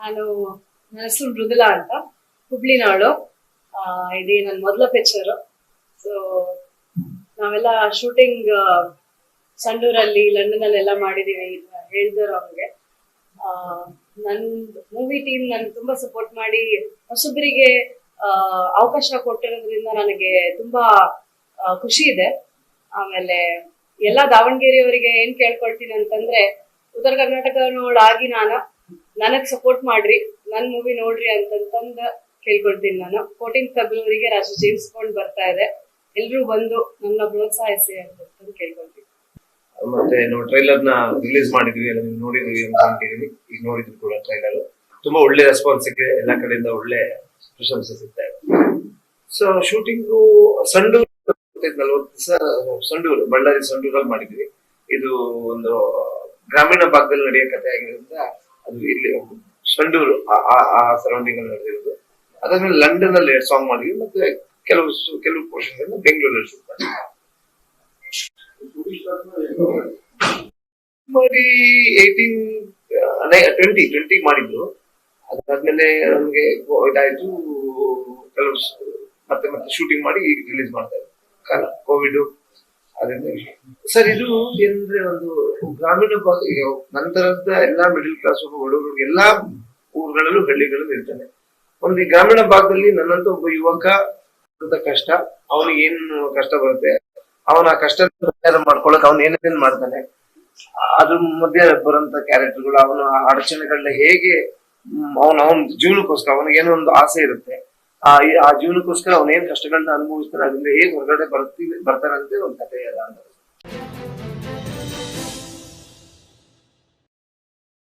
ನಾನು ನನ್ನ ಹೆಸರು ಮೃದುಲಾ ಅಂತ, ಹುಬ್ಳಿನಾಳು. ಇದೇ ನನ್ನ ಮೊದಲ ಪಿಕ್ಚರ್ ಸೊ ನಾವೆಲ್ಲ ಶೂಟಿಂಗ್ ಸಂಡೂರಲ್ಲಿ ಲಂಡನ್ ಅಲ್ಲಿ ಎಲ್ಲ ಮಾಡಿದೀವಿ ಹೇಳಿದ್ರು ಅವ್ರಿಗೆ. ನನ್ ಮೂವಿ ಟೀಮ್ ನನ್ ತುಂಬಾ ಸಪೋರ್ಟ್ ಮಾಡಿ, ಹೊಸಬ್ರಿಗೆ ಅವಕಾಶ ಕೊಟ್ಟಿರೋದ್ರಿಂದ ನನಗೆ ತುಂಬಾ ಖುಷಿ ಇದೆ. ಆಮೇಲೆ ಎಲ್ಲ ದಾವಣಗೆರೆಯವರಿಗೆ ಏನ್ ಕೇಳ್ಕೊಳ್ತೀನಿ ಅಂತಂದ್ರೆ, ಉತ್ತರ ಕರ್ನಾಟಕನೋಳಾಗಿ ನಾನು ನನಗ್ ಸಪೋರ್ಟ್ ಮಾಡ್ರಿ, ನನ್ ಮೂವಿ ನೋಡ್ರಿ ಅಂತಂತಂದ ಕೇಳ್ಕೊಳ್ತೀನಿ ನಾನು. ಫೋರ್ಟೀನ್ ಫೆಬ್ರವರಿಗೆ ರಾಜು ಜೇಮ್ಸ್ ಬಾಂಡ್ ಬರ್ತಾ ಇದೆ. ಎಲ್ರು ಬಂದು ನನ್ನ ಪ್ರೋತ್ಸಾಹಿಸಿ ಅಂತ ಕೇಳ್ಕೊಳ್ತೀನಿ. ಮತ್ತೆ ನಾವು ಟ್ರೈಲರ್ನ ರಿಲೀಸ್ ಮಾಡಿದ್ವಿ ನೀವು ನೋಡಿದ್ವಿ ಅನ್ಕೊಂಡಿದೀವಿ ಈಗ ನೋಡಿದ್ರು ಕೂಡ ಟ್ರೈಲರ್ ತುಂಬಾ ಒಳ್ಳೆ ರೆಸ್ಪಾನ್ಸ್ ಸಿಕ್ಕಿದೆ, ಎಲ್ಲ ಕಡೆಯಿಂದ ಒಳ್ಳೆ ಪ್ರಶಂಸೆ ಸಿಗ್ತಾ ಇದೆ. ಸೊ ಶೂಟಿಂಗು ಸಂಡೂರು ನಲ್ವತ್ತು ದಿವಸ ಸಂಡೂರು ಬಳ್ಳಾರಿ ಸಂಡೂರಲ್ಲಿ ಮಾಡಿದ್ವಿ. ಇದು ಒಂದು ಗ್ರಾಮೀಣ ಭಾಗದಲ್ಲಿ ನಡೆಯೋ ಕಥೆ ಆಗಿರೋದ್ರಿಂದ ಅದು ಇಲ್ಲಿ ಸಂಡೂರು, ಆ- ಸರೌಂಡಿಂಗ್ ಅಲ್ಲಿ ನಡೆದಿರೋದು. ಅದಾದ್ಮೇಲೆ ಲಂಡನ್ ಅಲ್ಲಿ ಎರಡು ಸಾಂಗ್ ಮಾಡಿದ್ವಿ, ಮತ್ತೆ ಕೆಲವು ಕೆಲವು ಪೋರ್ಷನ್ ಬೆಂಗಳೂರಲ್ಲಿ ಶೂಟ್ ಮಾಡಿ ಏಯ್ಟೀನ್ ಟ್ವೆಂಟಿ ಟ್ವೆಂಟಿ ಮಾಡಿದ್ರು ಅದಾದ್ಮೇಲೆ ನಮ್ಗೆ ಇದಾಯ್ತು, ಕೆಲವು ಮತ್ತೆ ಮತ್ತೆ ಶೂಟಿಂಗ್ ಮಾಡಿ ರಿಲೀಸ್ ಮಾಡ್ತಾರೆ ಕಾಲ ಕೋವಿಡ್ ಅದರಿಂದ ಸರ್, ಇದು ಏನಂದ್ರೆ ಒಂದು ಗ್ರಾಮೀಣ ಭಾಗ ನಂತರದ ಎಲ್ಲಾ ಮಿಡಿಲ್ ಕ್ಲಾಸ್ ಬಡವರು ಎಲ್ಲಾ ಊರುಗಳಲ್ಲೂ ಹಳ್ಳಿಗಳಲ್ಲೂ ಇರ್ತಾನೆ ಒಂದು ಗ್ರಾಮೀಣ ಭಾಗದಲ್ಲಿ ನನ್ನಂತ ಒಬ್ಬ ಯುವಕ ಕಷ್ಟ, ಅವನಿಗೆ ಏನು ಕಷ್ಟ ಬರುತ್ತೆ, ಅವನ ಕಷ್ಟ ಮಾಡ್ಕೊಳಕ್ ಅವನ್ ಏನೇನ್ ಮಾಡ್ತಾನೆ ಅದ್ರ ಮಧ್ಯೆ ಬರುವಂತ ಕ್ಯಾರೆಕ್ಟರ್ಗಳು ಅವನ ಅಡಚಣೆಗಳನ್ನ ಹೇಗೆ ಅವನ ಅವನ ಜೀವನಕ್ಕೋಸ್ಕರ ಅವನಿಗೆ ಏನೋ ಒಂದು ಆಸೆ ಇರುತ್ತೆ. ಆ ಆ ಜೀವನಕ್ಕೋಸ್ಕರ ಅವನೇನ್ ಕಷ್ಟಗಳನ್ನ ಅನುಭವಿಸ್ತಾರೆ ಅದರಿಂದ ಹೇಗೆ ಹೊರಗಡೆ ಬರ್ತೀವಿ ಬರ್ತಾರಂತೆ ಒಂದು ಕಥೆ ಅಂತ